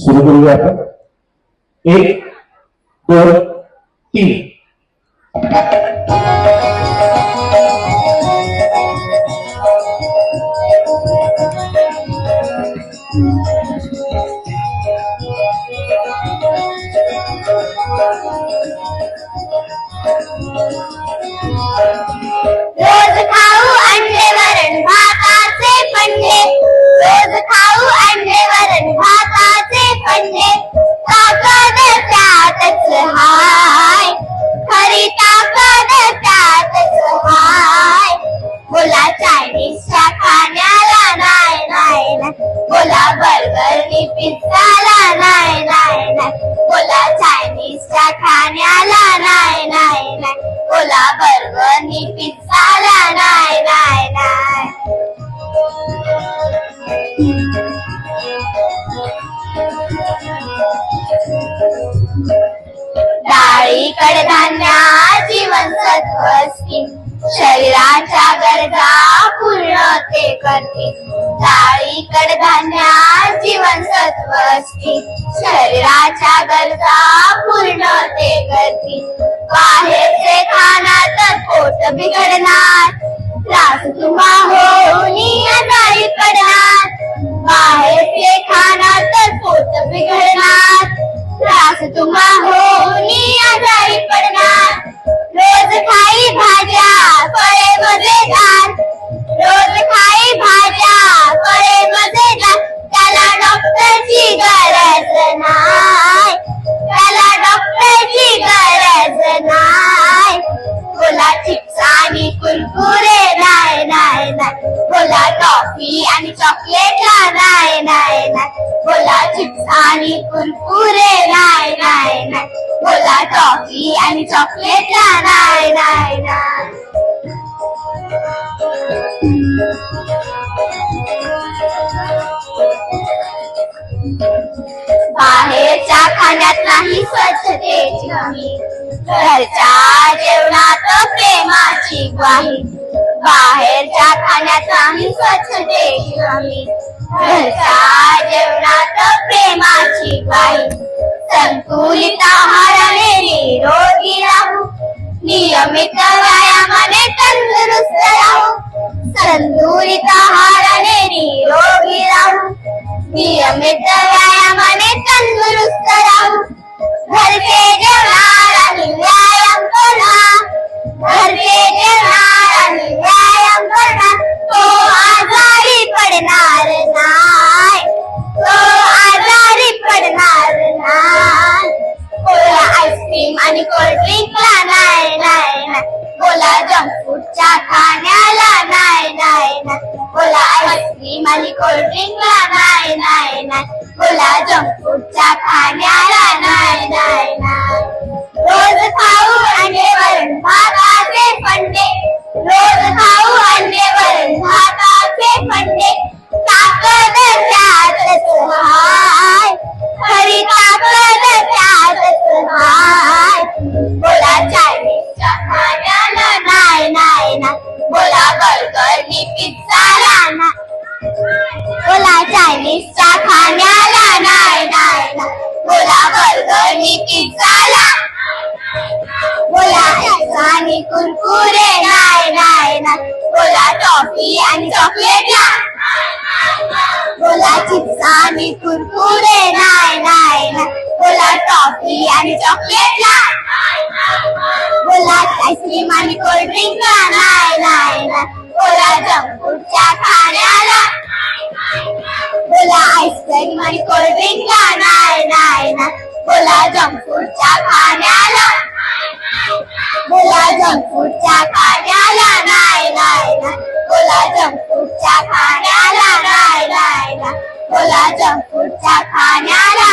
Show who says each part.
Speaker 1: सुरू करूया आपण एक दोन तीन
Speaker 2: पिझ्झा खाण्याला नाही नाही नाही. बोला बर्गर नी पिझ्झाला नाही नाही नाही. बोला चायनीजच्या खाण्याला नाही नाही नाही. बोला बर्गर नी पिझ्झाला नाही नाही नाही. डाळी कडधान्या जीवनसत्व असतील शरीराच्या गरजा फुल ते करतील डाळी कडधान्या जीवनसत्व असतील शरीराच्या बोला टॉफी आणि चॉकलेट नाही नाही नाही बोला चिप्स आणि कुरकुरे नाही नाही नाही बोला टॉफी आणि चॉकलेट नाही नाही नाही बाहेरच्या खाण्यात नाही स्वच्छतेची घरच्या जेवणात प्रेमाची ग्वाही. बाहेरच्या खाण्यात नाही स्वच्छतेची हमी घरच्या जेवणात प्रेमाची ग्वाही संतुलित आहाराने निरोगी राहू. नियमित व्यायामाने तंदुरुस्त राहू. संतुलित आहाराने निरोगी राहू. नियमित व्यायामाने तंदुरुस्त राहू. घरचे जेवणात च्या फूडच्या खाण्याला नाही नाही नाही. बोला आईस्क्रीम आणि कोल्ड्रिंकला नाही नाही नाही. बोला जंक फूडच्या खाण्याला नाण्याला खाण्याला नाही नाही ना बोला बर्गर पिझ्झाला बोला आणि कुरकुरे नाही नाही ना मुला टॉफी आणि चॉकलेटला मुला चिप्स आणि कुरकुरे नाही नाही ना मुला टॉफी आणि चॉकलेटला मुला आईस्क्रीम आणि कोल्ड्रिंकला नाही नाही ना मुला जंक फूडच्या खाण्याला आईस्क्रीम आणि कोल्ड्रिंकला नाही नाही ना बोला जंक फूडच्या खाण्याला बोला जंक फूडच्या खाण्याला नाही नाही ना बोला जंक फूडच्या खाण्याला नाही नाही ना बोला जंक फूडच्या खाण्याला